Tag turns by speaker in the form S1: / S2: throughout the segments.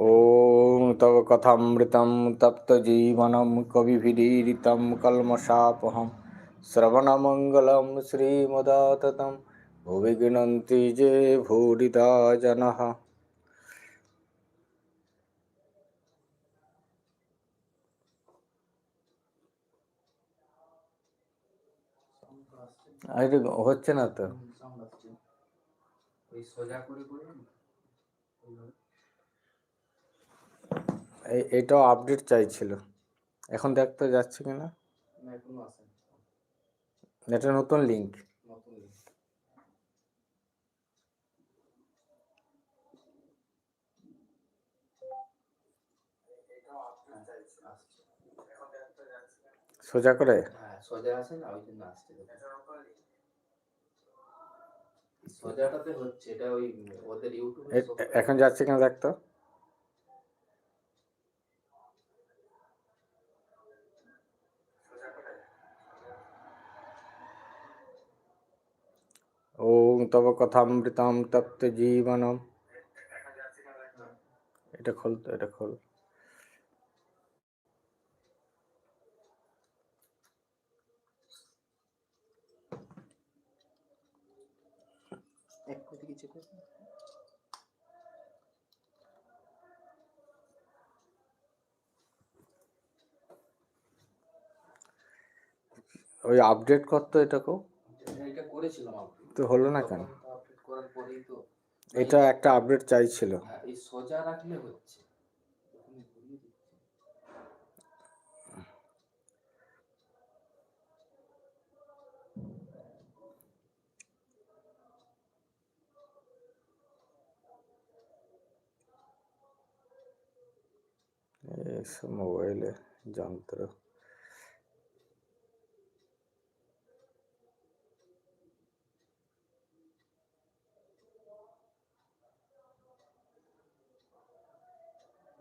S1: ॐ तव कथामृतं तप्तजीवनं कविभिरीडितं कल्मषापहं श्रवणमङ्गलं श्रीमदाततं भुवि गृह्णन्ति जे भूरिदा जनः আরে হচ্ছে না তো
S2: সাউন্ড আসছে ওই সোজা করে করে ওইভাবে।
S1: এই এটাও আপডেট চাইছিল। এখন দেখতে যাচ্ছে কিনা এটা নতুন লিঙ্ক সোজা করে?
S2: হ্যাঁ সোজা আছে না ওই জন্য আসছে। সোজাটাতে হচ্ছে এটা ওই ওদের ইউটিউবে
S1: এখন যাচ্ছে কিনা দেখতো? তব কথামৃতম তপ্ত জীবনম। এটা খোল তো এটা খোল। ওই আপডেট করতো এটাকেও।
S2: এটা করেছিলাম আপডেট
S1: তো হলো না কেন? এটা একটা আপডেট চাইছিল।
S2: হ্যাঁ এই সোজা রাখলে হচ্ছে।
S1: মোবাইলে যন্ত্র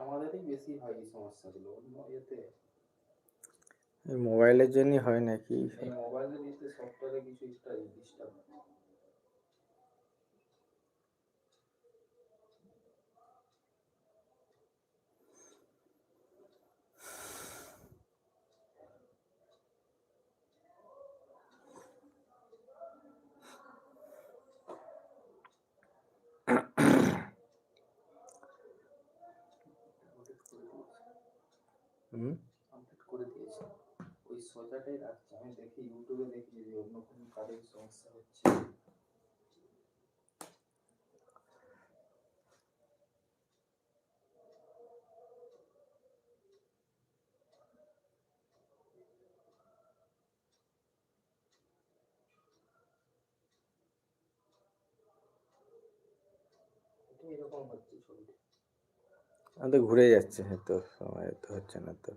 S2: আমাদেরই বেশি হয় এই সমস্যাগুলো অন্য ইয়েতে।
S1: মোবাইলের জন্যই হয় নাকি
S2: মোবাইলের ইয়েতে সফটওয়্যারে কিছু ডিস্টার্ব ওই সোজাটাই রাখছে। আমি দেখি ইউটিউবে দেখি যে অন্য কোনো এরকম হচ্ছে ছবিটা।
S1: আমাদের ঘুরে যাচ্ছে হয়তো সময় তো হচ্ছে না তো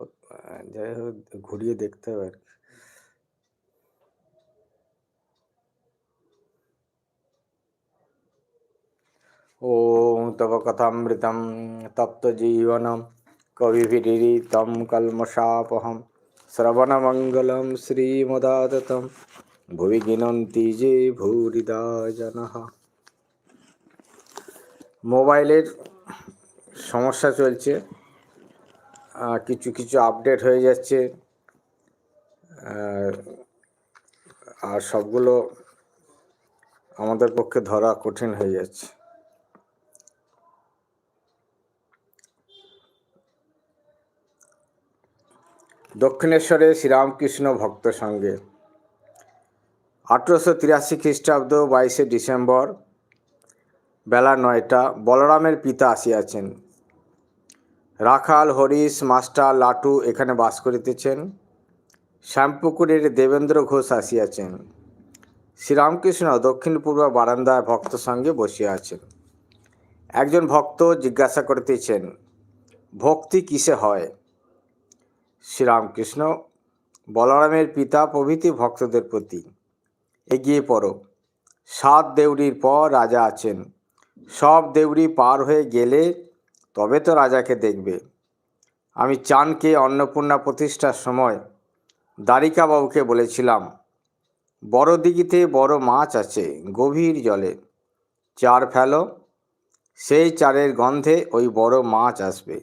S1: ও- আহ, যাই হোক ঘুরিয়ে দেখতে হবে আর কি ॐ तव कथामृतं तप्तजीवनं कविभिरीडितं कल्मषापहं श्रवणमङ्गलं श्रीमदादतं भुवि गिनन्ति जे भूरिदा जनः মোবাইলের সমস্যা চলছে কিছু কিছু আপডেট হয়ে যাচ্ছে আর সবগুলো আমাদের পক্ষে ধরা কঠিন হয়ে যাচ্ছে। দক্ষিণেশ্বরে শ্রীরামকৃষ্ণ ভক্ত সঙ্গে আঠেরোশো তিরাশি খ্রিস্টাব্দ বাইশে ডিসেম্বর বেলা নয়টা বলরামের পিতা আসিয়াছেন। রাখাল, হরিশ, মাস্টার, লাটু এখানে বাস করিতেছেন। শ্যামপুকুরের দেবেন্দ্র ঘোষ আসিয়াছেন। শ্রীরামকৃষ্ণ দক্ষিণ পূর্ব বারান্দায় ভক্ত সঙ্গে বসিয়া আছেন। একজন ভক্ত জিজ্ঞাসা করিতেছেন, ভক্তি কিসে হয়? শ্রীরামকৃষ্ণ, বলরামের পিতা প্রভৃতি ভক্তদের প্রতি। এগিয়ে পড়ো। সাত দেউড়ির পর রাজা আছেন। সব দেউরি পার হয়ে গেলে তবে তো রাজাকে দেখবে। আমি চানকে অন্নপূর্ণা প্রতিষ্ঠার সময় দ্বারিকাবাবুকে বলেছিলাম, বড় দিঘিতে বড় মাছ আছে, গভীর জলে। চার ফেলো, সেই চারের গন্ধে ওই বড় মাছ আসবে।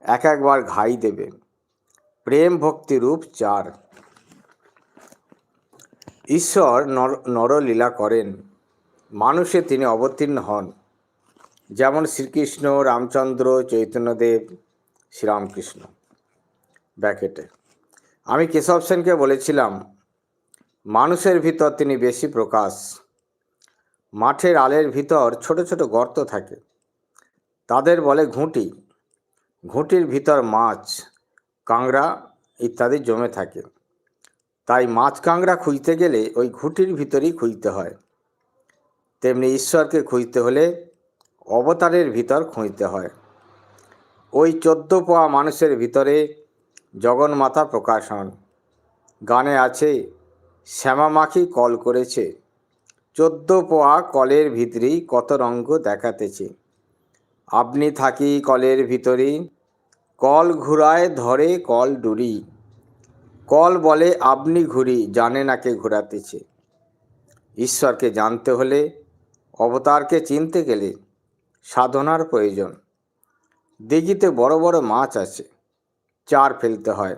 S1: এক একবার ঘাই দেবে। প্রেম ভক্তি রূপ চার। ঈশ্বর নর, নরলীলা করেন। মানুষে তিনি অবতীর্ণ হন। যেমন শ্রীকৃষ্ণ, রামচন্দ্র, চৈতন্যদেব, শ্রীরামকৃষ্ণ। ব্যাকেটে আমি কেশব সেনকে বলেছিলাম, মানুষের ভিতর তিনি বেশি প্রকাশ। মাঠের আলের ভিতর ছোট ছোট গর্ত থাকে। তাদের বলে ঘুঁটি। ঘুঁটির ভিতর মাছ কাঁংড়া ইত্যাদি জমে থাকে। তাই মাছ কাঁংড়া খুঁজতে গেলে ওই ঘুঁটির ভিতরেই খুঁজতে হয়। তেমনি ঈশ্বরকে খুঁজতে হলে অবতারের ভিতর খুঁজতে হয়। ওই চোদ্দ পোয়া মানুষের ভিতরে জগন্মাতা প্রকাশ হন। গানে আছে, শ্যামা মাখি কল করেছে। চোদ্দ পোয়া কলের ভিতরেই কত রঙ্গ দেখাতেছে। আপনি থাকি কলের ভিতরে কল ঘুরায় ধরে কল ডুরি। কল বলে, আপনি ঘুরি, জানে নাকে ঘোরাতেছে। ঈশ্বরকে জানতে হলে অবতারকে চিনতে গেলে সাধনার প্রয়োজন। দিঘিতে বড় বড় মাছ আছে, চার ফেলতে হয়,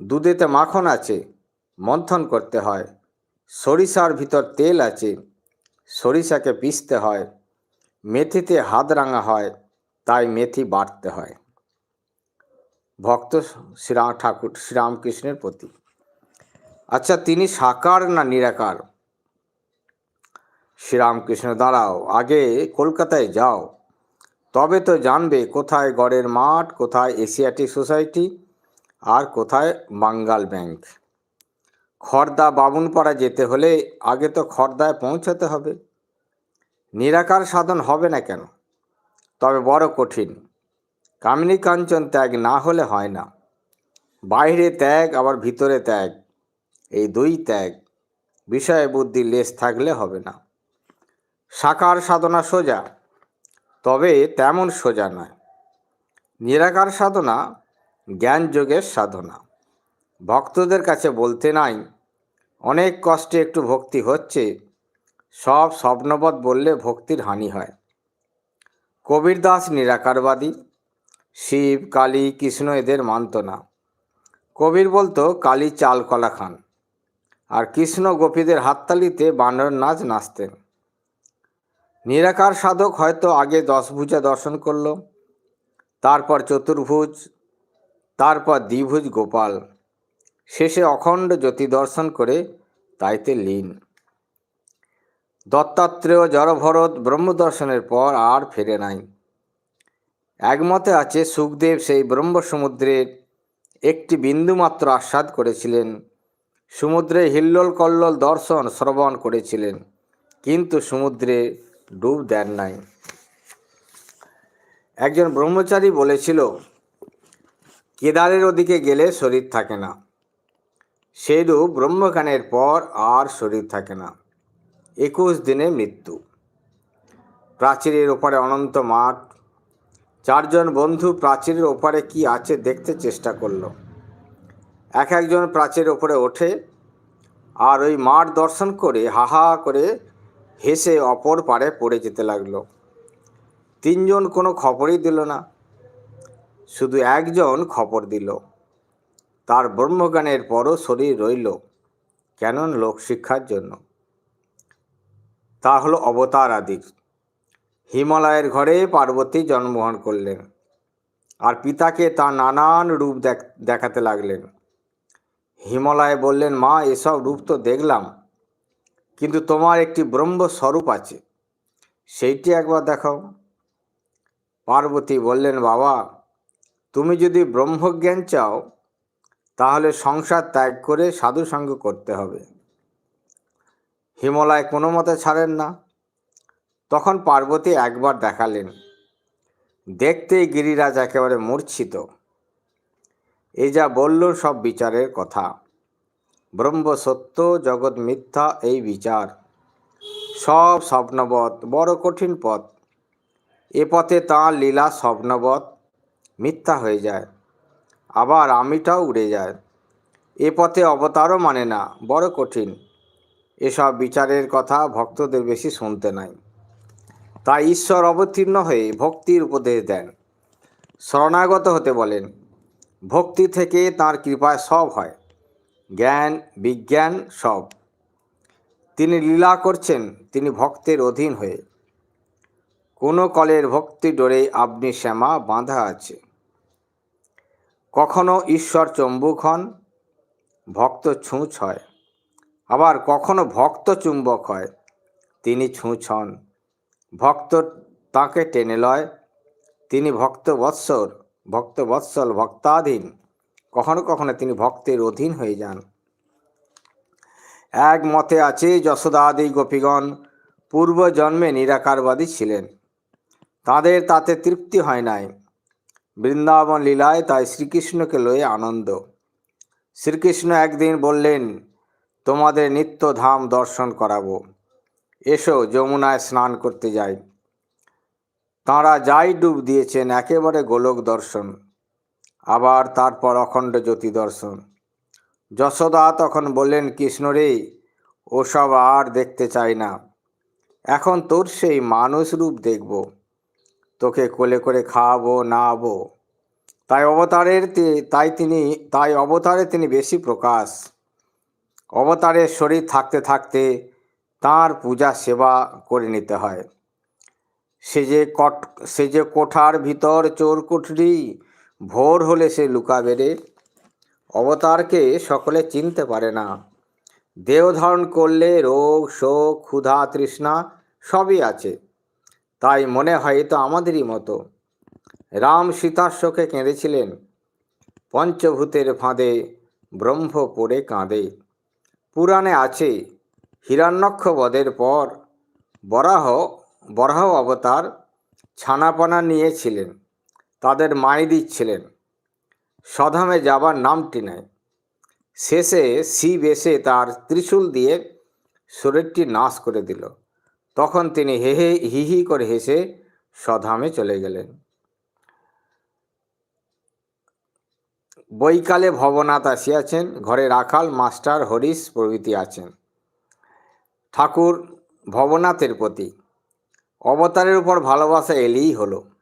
S1: দুধেতে মাখন আছে, মন্থন করতে হয়, সরিষার ভিতর তেল আছে, সরিষাকে পিষতে হয়, মেথিতে হাত রাঙা হয়, তাই মেথি বাটতে হয়। ভক্ত শ্রীরাম ঠাকুর, শ্রীরামকৃষ্ণের প্রতি। আচ্ছা তিনি সাকার না নিরাকার? শ্রীরামকৃষ্ণ, দাঁড়াও, আগে কলকাতায় যাও। তবে তো জানবে কোথায় গড়ের মাঠ, কোথায় এশিয়াটিক সোসাইটি, আর কোথায় বাঙ্গাল ব্যাংক। খর্দা বামুনপাড়া যেতে হলে আগে তো খর্দায় পৌঁছাতে হবে। নিরাকার সাধন হবে না কেন? তবে বড় কঠিন। কামিনী কাঞ্চন ত্যাগ না হলে হয় না। বাইরে ত্যাগ, আবার ভিতরে ত্যাগ, এই দুই ত্যাগ। বিষয়ে বুদ্ধি লেশ থাকলে হবে না। সাকার সাধনা সোজা, তবে তেমন সোজা নয়। নিরাকার সাধনা, জ্ঞান যোগের সাধনা। ভক্তদের কাছে বলতে নাই, অনেক কষ্টে একটু ভক্তি হচ্ছে, সব স্বপ্নবৎ বললে ভক্তির হানি হয়। কবির দাস নিরাকারবাদী, শিব, কালী, কৃষ্ণ এদের মানত না। কবির বলতো, কালী চাল কলা খান। আর কৃষ্ণ গোপীদের হাততালিতে বানর নাচ নাচতেন। নিরাকার সাধক হয়তো আগে দশভুজা দর্শন করল, তারপর চতুর্ভুজ, তারপর দ্বিভুজ গোপাল। শেষে অখণ্ড জ্যোতি দর্শন করে তাইতে লীন। দত্তাত্রেয় জড়ভরত ব্রহ্মদর্শনের পর আর ফেরে নাই। একমতে আছে সুখদেব সেই ব্রহ্মসমুদ্রের একটি বিন্দুমাত্র আস্বাদ করেছিলেন। সমুদ্রে হিল্লোল কল্লোল দর্শন শ্রবণ করেছিলেন। কিন্তু সমুদ্রে ডুব দেন নাই। একজন ব্রহ্মচারী বলেছিল, কেদারের ওদিকে গেলে শরীর থাকে না। সেইরূপ ব্রহ্মজ্ঞানের পর আর শরীর থাকে না। একুশ দিনে মৃত্যু। প্রাচীরের ওপারে অনন্ত মাঠ। চারজন বন্ধু প্রাচীরের ওপারে কি আছে দেখতে চেষ্টা করল। এক একজন প্রাচীরের ওপরে ওঠে আর ওই মাঠ দর্শন করে হাহা করে হেসে অপর পারে পড়ে যেতে লাগল। তিনজন কোনো খবরই দিল না, শুধু একজন খবর দিল। তার ব্রহ্মজ্ঞানের পরও শরীর রইল কেন লোকশিক্ষার জন্য। তা হলো অবতার আদির। হিমালয়ের ঘরে পার্বতী জন্মগ্রহণ করলেন আর পিতাকে তা নানান রূপ দেখ- দেখাতে লাগলেন। হিমালয় বললেন, মা, এসব রূপ তো দেখলাম। কিন্তু তোমার একটি ব্রহ্ম স্বরূপ আছে। সেইটি একবার দেখাও। পার্বতী বললেন, বাবা, তুমি যদি ব্রহ্মজ্ঞান চাও, তাহলে সংসার ত্যাগ করে সাধু সঙ্গ করতে হবে। হিমালয় কোনো মতে ছাড়েন না। তখন পার্বতী একবার দেখালেন। দেখতেই গিরিরাজ একেবারে মূর্ছিত। এই যা বলল সব বিচারের কথা। ব্রহ্ম সত্য, জগৎ মিথ্যা, এই বিচার। সব স্বপ্নবৎ, বড় কঠিন পথ। এ পথে তাঁর লীলা স্বপ্নবৎ, মিথ্যা হয়ে যায়। আবার আমিটাও উড়ে যায়। এ পথে অবতারও মানে না, বড় কঠিন। এসব বিচারের কথা ভক্তদের বেশি শুনতে নাই। তাই ঈশ্বর অবতীর্ণ হয়ে ভক্তির উপদেশ দেন। শরণাগত হতে বলেন, ভক্তি থেকে তার কৃপায় সব হয়। জ্ঞান, বিজ্ঞান সব। তিনি লীলা করছেন, তিনি ভক্তের অধীন হয়ে। কোনো কলের ভক্তি ডোরে আপনি শ্যামা বাঁধা আছে। কখনো ঈশ্বর চম্বুক হন, ভক্ত ছুঁচ হয়। আবার কখনো ভক্ত চুম্বক হয়, তিনি ছুঁচ হন। ভক্ত তাকে টেনে লয়, তিনি ভক্ত বৎসর ভক্ত বৎসল ভক্তাধীন। কখনো কখনো তিনি ভক্তের অধীন হয়ে যান। এক মতে আছে যশোদাদি গোপীগণ পূর্বজন্মে নিরাকারবাদী ছিলেন। তাদের তাতে তৃপ্তি হয় নাই। বৃন্দাবন লীলায় তাই শ্রীকৃষ্ণকে লয়ে আনন্দ। শ্রীকৃষ্ণ একদিন বললেন, তোমাদের নিত্য ধাম দর্শন করাবো। এসো যমুনায় স্নান করতে যাই। তাঁরা যাই ডুব দিয়েছেন একেবারে গোলক দর্শন। আবার তারপর অখণ্ড জ্যোতি দর্শন। যশোদা তখন বললেন, কৃষ্ণ রে, ওসব আর দেখতে চাই না। এখন তোর সেই মানুষ রূপ দেখব। তোকে কোলে করে খাওয়াবো নাওয়াবো তাই অবতারের তাই তিনি, তাই অবতারে তিনি বেশি প্রকাশ। অবতারের শরীর থাকতে থাকতে তার পূজা সেবা করে নিতে হয়। সে যে কট, সে যে কোঠার ভিতর চোর কুঠরি ভোর হলে সে লুকাবে রে। অবতারকে সকলে চিনতে পারে না। দেহ ধারণ করলে রোগ, শোক, ক্ষুধা, তৃষ্ণা সবই আছে। তাই মনে হয় তো আমাদেরই মতো। রাম সীতার শোকে কেঁদেছিলেন। পঞ্চভূতের ফাঁদে ব্রহ্ম পড়ে কাঁদে। পুরাণে আছে হিরণ্যক্ষ বধের পর বরাহ বরাহ অবতার ছানাপানা নিয়েছিলেন। তাদের মাই দিচ্ছিলেন সধামে যাবার নামটি নেয়। শেষে শিব এসে তার ত্রিশূল দিয়ে শরীরটি নাশ করে দিল। তখন তিনি হে হে, হি করে হেসে স্বধামে চলে গেলেন। বৈকালে ভবনাথ আসিয়াছেন, ঘরে রাখাল মাস্টার হরিশ প্রভৃতি আছেন। ঠাকুর ভবনাথের প্রতি। অবতারের উপর ভালোবাসা এলেই হলো।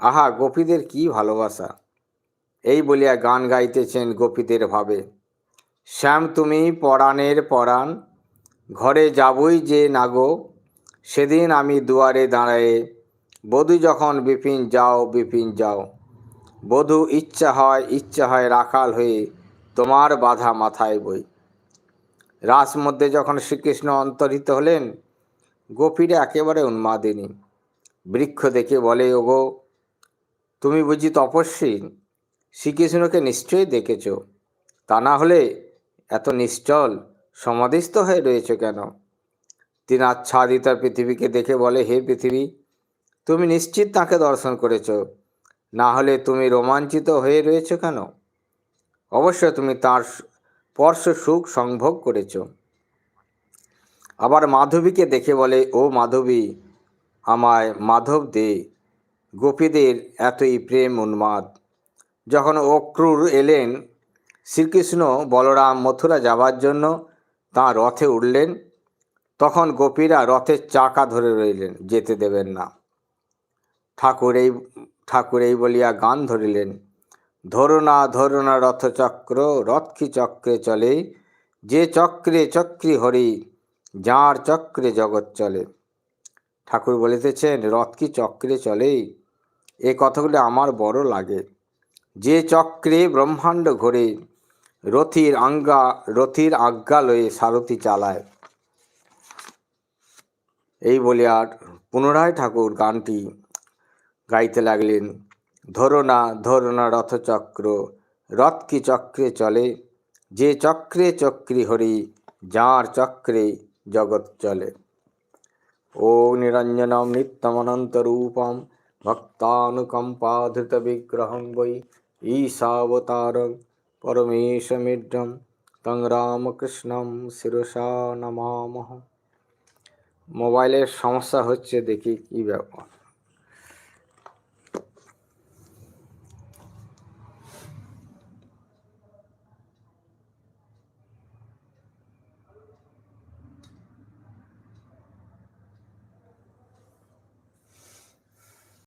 S1: আহা, গোপীদের কি ভালোবাসা? এই বলিয়া গান গাইতেছেন গোপীদের ভাবে। শ্যাম, তুমি পরাণের পরাণ, ঘরে যাবই যে নাগো সেদিন আমি দুয়ারে দাঁড়ায়ে, বধূ যখন বিপিন, যাও বিপিন, যাও। বধূ ইচ্ছা হয় ইচ্ছা হয় রাখাল হয়ে তোমার বাধা মাথায় বই। রাস মধ্যে যখন শ্রীকৃষ্ণ অন্তর্হিত হলেন, গোপীরা একেবারে উন্মাদিনী। বৃক্ষ দেখে বলে, ওগো তুমি বুঝি তপস্বী শ্রীকৃষ্ণকে নিশ্চয়ই দেখেছ। তা না হলে এত নিশ্চল, সমাধিস্থ হয়ে রয়েছে কেন? তিনি আচ্ছাদিত পৃথিবীকে দেখে বলে, হে পৃথিবী, তুমি নিশ্চিত তাকে দর্শন করেছ। না হলে তুমি রোমাঞ্চিত হয়ে রয়েছে কেন? অবশ্য তুমি তার স্পর্শ সুখ সংভোগ করেছ। আবার মাধবীকে দেখে বলে, ও মাধবী, আমায় মাধব দে। গোপীদের এতই প্রেম উন্মাদ। যখন অক্রুর এলেন, শ্রীকৃষ্ণ বলরাম মথুরা যাবার জন্য তাঁর রথে উঠলেন। তখন গোপীরা রথের চাকা ধরে রইলেন, যেতে দেবেন না। ঠাকুর এই ঠাকুর এই বলিয়া গান ধরিলেন। ধরো না ধরো না রথচক্র, রথ কি চক্রে চলে? যে চক্রে চক্রি হরি, যাঁর চক্রে জগৎ চলে? ঠাকুর বলিতেছেন, রথ কি চক্রে চলে? এ কথাগুলি আমার বড় লাগে। যে চক্রে ব্রহ্মাণ্ড ঘোরে, রথির আজ্ঞা রথির আজ্ঞা লয়ে সারথি চালায়। এই বলিয়া পুনরায় ঠাকুর গানটি গাইতে লাগলেন। ধরো না না রথচক্র, রথ কি চক্রে চলে? যে চক্রে চক্রি হরি, যাঁর চক্রে জগৎ চলে। ও নিরঞ্জনম নিত্যমনন্তরূপম ভক্তানুকম্পাধৃত वै পরমেশ মিড্রম তং রামকৃষ্ণম শিরসা নমামহ মোবাইলের সমস্যা হচ্ছে দেখি কি ব্যাপার